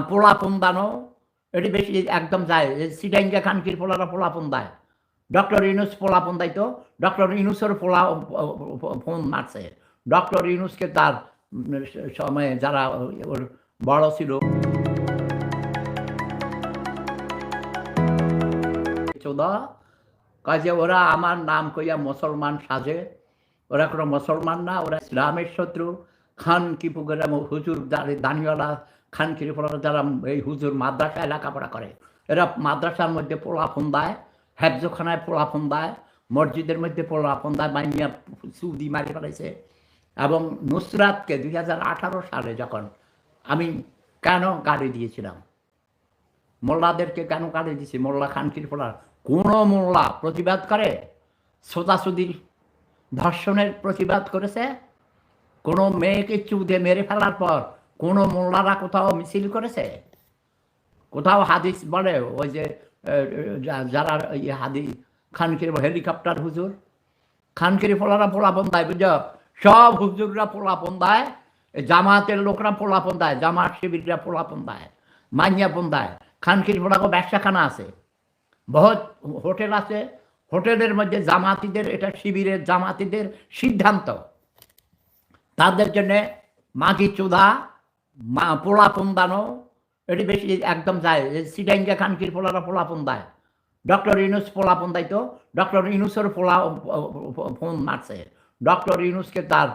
পোলাপন দানো। এটি বেশি একদম যায়। সিডাইঙ্গা খানকির পোলারা পোলাপন দেয়। ডক্টর ইনুস পোলাপন দেয় তো। ডক্টর ইনুসের পোলা ফোন মারছে। ডক্টর ইনুসকে তার সময়ে যারা ওর বড় ছিল। চোদা কাজে ওরা আমার নাম কইয়া মুসলমান সাজে। ওরা কোনো মুসলমান না, ওরা ইসলামের শত্রু। খান কি পুকুরা হুজুর দাঁড়ি- দানিওয়ালা খান কিরিপোলা যারা এই হুজুর মাদ্রাসায় লেখাপড়া করে, এরা মাদ্রাসার মধ্যে পোলাফন দেয়, হেফজোখানায় পোলাফন দেয়, মসজিদের মধ্যে পোলাফন দেয় মাইনিয়া সুদি মারি ফেলেছে এবং নুসরাতকে দুই হাজার আঠারো সালে যখন আমি কেন গাড়ি দিয়েছিলাম? মোল্লাদেরকে কেন গাড়ি দিয়েছি? মোল্লা খান কিরপোলার কোনো মোল্লা প্রতিবাদ করে? সোদাসুদির ধর্ষণের প্রতিবাদ করেছে? কোনো মেয়েকে চুদে মেরে ফেলার পর কোনো মোল্লারা কোথাও মিছিল করেছে? কোথাও হাদিস বলে, ওই যে যারা হাদি খানকির হেলিকপ্টার হুজুর, খানকির পোলারা পোলাপন দেয় বুঝছ? সব হুজুররা পোলাপন দেয় জামাতের লোকরা পোলাপন দেয় জামাত শিবিররা পোলাপন দেয় মাইয়াপন দেয় খানকির পোলাকে ব্যবসাখানা আছে। বহুত হোটেল আছে, হোটেলের মধ্যে জামাতিদের, এটা শিবিরের জামাতিদের সিদ্ধান্ত। তাদের জন্যে মাগি চুদা মা পোলাপন দানো, এটি বেশি একদম যায়। সিডাইঙ্গা খানকির পোলারা পোলাপন দেয়। ডক্টর ইনুস পোলাপন দেয় তো। ডক্টর ইনুসের পোলা ফোন মারছে। ডক্টর ইনুসকে তার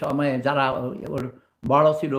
সময়ে যারা ওর বড় ছিল